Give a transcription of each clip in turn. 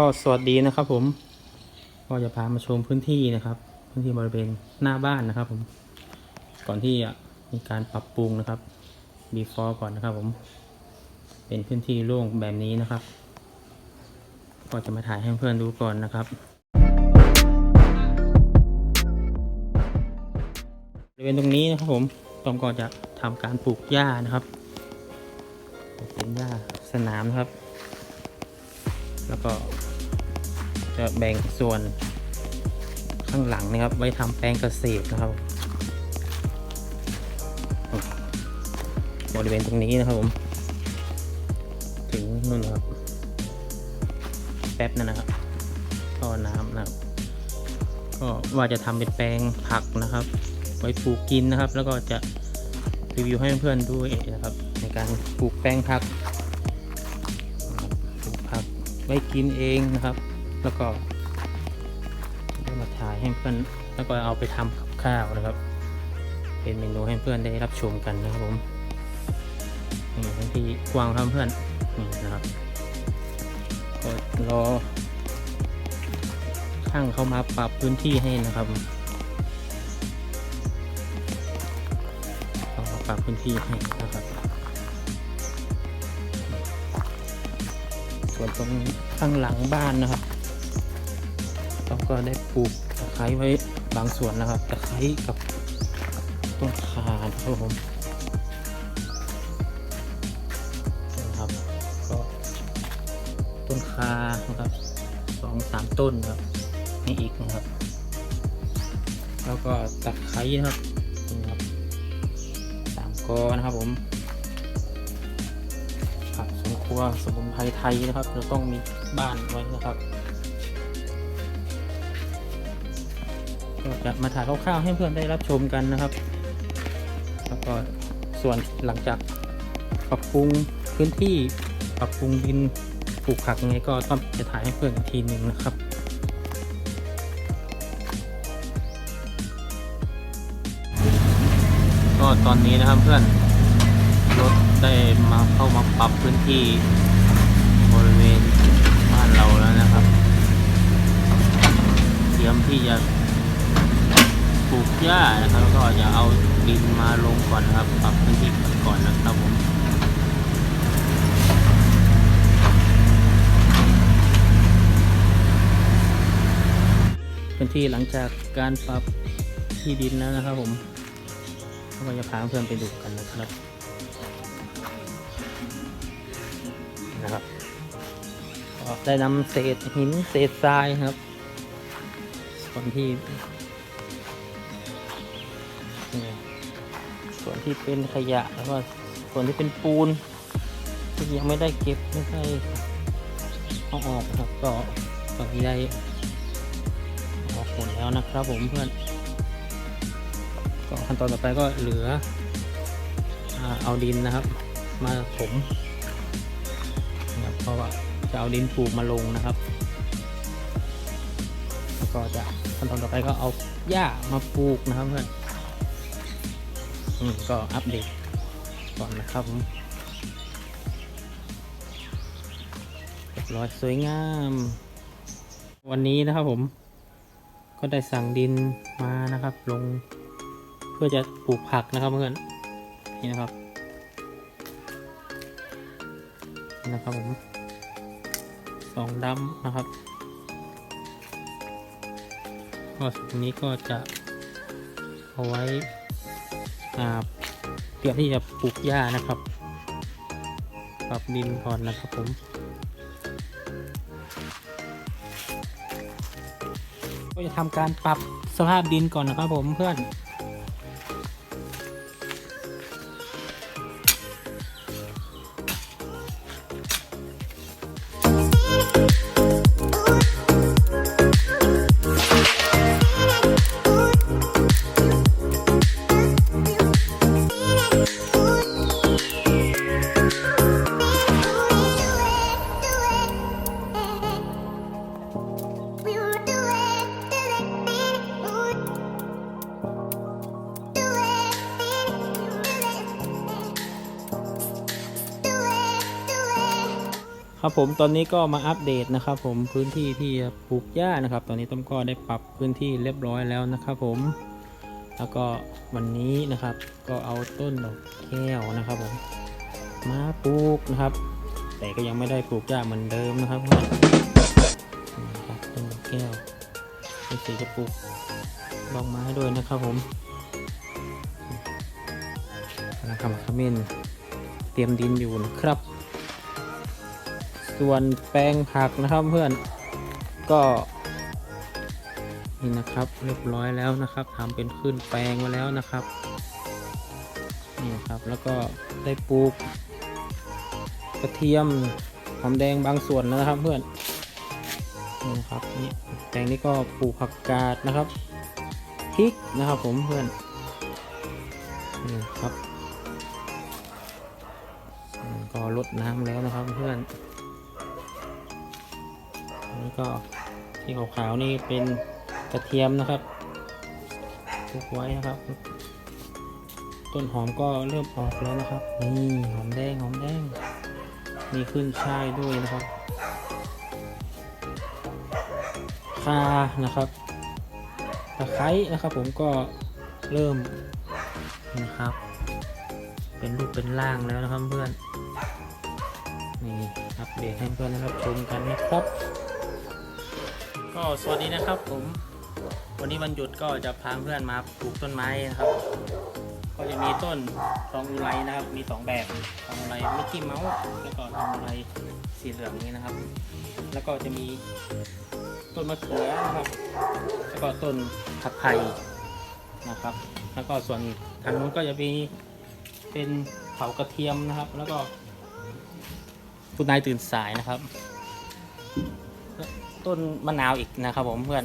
ก็สวัสดีนะครับผมก็จะพามาชมพื้นที่นะครับ พื้นที่บริเวณหน้าบ้านนะครับ ผม ก่อนที่จะมีการปรับปรุงนะครับ before ก่อนนะครับ ผม เป็นพื้นที่โล่งแบบนี้นะครับ ก็จะมาถ่ายให้เพื่อนดูก่อนนะครับบริเวณตรงนี้นะครับ ผมตอมก็จะทำการปลูกหญ้านะครับเป็นหญ้าสนามนะครับ แล้วก็ จะแบ่งส่วนข้างหลังนะครับ ไว้ทำแปลงเกษตรนะครับ บริเวณตรงนี้นะครับผม ถึงนู่นนะครับ แป๊บนั่นนะครับท่อน้ำนะครับ ก็ว่าจะทำเป็นแปลงผักนะครับ ไว้ปลูกกินนะครับ แล้วก็จะรีวิวให้เพื่อนๆด้วยนะครับ ในการปลูกแปลงผักนะครับปลูกผักไว้กินเองนะครับ แล้วก็มาถ่ายให้เพื่อนแล้วก็เอาไปทำกับข้าวนะครับ เป็นเมนูให้เพื่อนได้รับชมกันนะครับผมนี่พื้นที่กว้างครับเพื่อนนี่นะครับก็รอช่างเข้ามาปรับพื้นที่ให้นะครับเข้ามาปรับพื้นที่ให้นะครับ ส่วนตรงข้างหลังบ้านนะครับ ก็ได้ปลูกตะไคร้ไว้บางส่วนนะครับตะไคร้กับต้นข่านะครับผมนะครับก็ต้นคานะครับสองสามต้นนะครับนี่อีกนะครับ แล้วก็ตะไคร้นะครับนี่นะครับสามกอนะครับผมผักสวนครัวสมุนไพรไทยนะครับ เราต้องมีบ้านไว้นะครับ ก็จะมาถ่ายคร่าวๆให้เพื่อนได้รับชมกันนะครับ แล้วก็ส่วนหลังจากปรับปรุงพื้นที่ปรับปรุงดินปลูกผักยังไงก็ต้องจะถ่ายให้เพื่อนอีกทีหนึ่งนะครับก็ตอนนี้นะครับเพื่อนรถได้มาเข้ามาปรับพื้นที่บริเวณบ้านเราแล้วนะครับ เตรียมที่จะ ปลูกหญ้านะครับแล้วก็จะเอาดินมาลงก่อนนะครับปรับพื้นที่ก่อนนะครับผมพื้นที่หลังจากการปรับที่ดินแล้วนะครับผมก็จะพาเพื่อนไปดูกันนะครับนะครับได้นำเศษหินเศษทรายครับส่วนที่ ส่วนที่เป็นขยะแล้วก็ส่วนที่เป็นปูนที่ยังไม่ได้เก็บไม่ได้เอาออกนะครับก็ตอนนี้ได้ออกหมดแล้วนะครับผมเพื่อนก็ขั้นตอนต่อไปก็เหลืออเอาดินนะครับ มาถมนะครับเพราะว่าจะเอาดินปลูกมาลงนะครับแล้วก็จะขั้นตอนต่อไปก็เอาหญ้ามาปลูกนะครับเพื่อน ก็อัปเดตก่อนนะครับผมเรียบร้อยสวยงาม วันนี้นะครับผม ก็ได้สั่งดินมานะครับ ลง เพื่อจะปลูกผักนะครับเพื่อนนี่นะครับนะครับผมสองดำนะครับก็ตรงนี้ก็จะเอาไว้ เตรียมที่จะปลูกหญ้านะครับปรับดินก่อนนะครับผมก็จะทำการปรับสภาพดินก่อนนะครับผมเพื่อน ครับผมตอนนี้ก็มาอัปเดตนะครับผมพื้นที่ที่ปลูกหญ้านะครับ ตอนนี้ต้นก็ได้ปรับพื้นที่เรียบร้อยแล้วนะครับผมแล้วก็วันนี้นะครับก็เอาต้นดอกแก้วนะครับผมมาปลูกนะครับ แต่ก็ยังไม่ได้ปลูกหญ้าเหมือนเดิมนะครับนี่ครับต้นดอกแก้วเป็นสีจะปลูกดอกไม้ด้วยนะครับผมกำลังทำขมิ้นเตรียมดินอยู่นะครับ ส่วนแปลงผักนะครับเพื่อนก็นี่นะครับเรียบร้อยแล้วนะครับทำเป็นขึ้นแปลงไว้แล้วนะครับนี่ครับแล้วก็ได้ปลูกกระเทียมหอมแดงบางส่วนแล้วนะครับเพื่อนนี่ครับนี่แปลงนี้ก็ปลูกผักกาดนะครับพริกนะครับผมเพื่อนนี่ครับก็ลดน้ำแล้วนะครับเพื่อน ก็ที่ขาวๆนี่เป็นกระเทียมนะครับปลูกไว้นะครับ ต้นหอมก็เริ่มออกแล้วนะครับนี่หอมแดงหอมแดงมีขึ้นช่ายด้วยนะครับคานะครับตะไคร้นะครับ ผมก็เริ่มนะครับ เป็นรูปเป็นร่างแล้วนะครับเพื่อนนี่อัปเดตให้เพื่อนได้รับชมกันนะครับ ก็สวัสดีนะครับผม วันนี้วันหยุดก็จะพาเพื่อนมาปลูกต้นไม้นะครับ ก็จะมีต้นทองอุไรนะครับ มีสองแบบทองอุไรมิกกี้เมาส์แล้วก็ทองอุไรสีเหลืองนี้นะครับ แล้วก็จะมีต้นมะเขือนะครับ แล้วก็ต้นผักไผ่นะครับ แล้วก็ส่วนทางนู้นก็จะมีเป็นเผากระเทียมนะครับ แล้วก็คุณนายตื่นสายนะครับ ต้นมะนาวอีกนะครับผมเพื่อน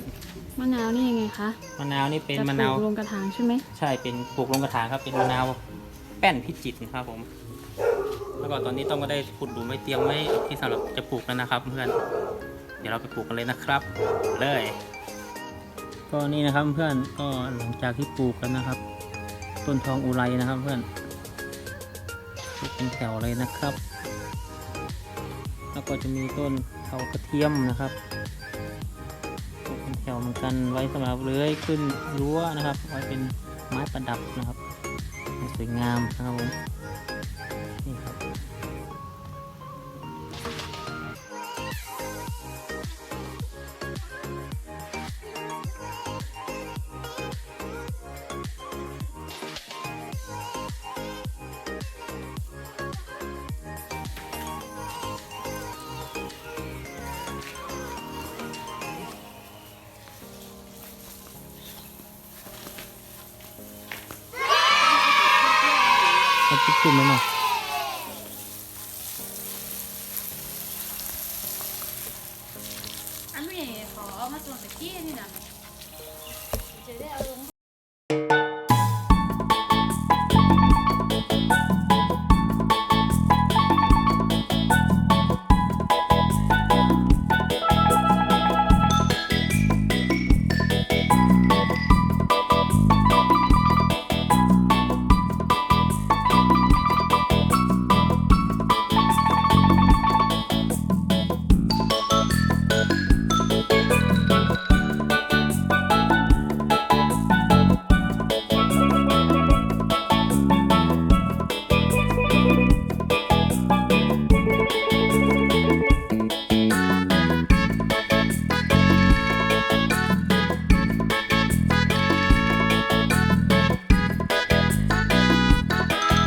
มะนาวนี่ยังไงคะมะนาวนี่เป็นจะมะปนาลูวกลงกระถางใช่ไหมใช่เป็นปลูกลงกระถางครับเป็นมะนาวแป้นพิจิตรนะครับผม แล้วก็ตอนนี้ต้องก็ได้ขุดหลุมไว้เตรียมไว้ที่สำหรับจะปลูกแล้วนะครับเพื่อนเดี๋ยวเราไปปลูกกันเลยนะครับเลยก็นี่นะครับเพื่อนก็หลังจากที่ปลูกแล้วนะครับ ต้นทองอุไรนะครับเพื่อนปลูกเป็นแถวเลยนะครับ แล้วก็จะมีต้นเขากระเทียมนะครับปลูกเป็นแถวเหมือนกันไว้สำหรับเลื้อยขึ้นรั้วนะครับ ไว้เป็นไม้ประดับนะครับให้สวยงามนะครับผม เอาจิ๊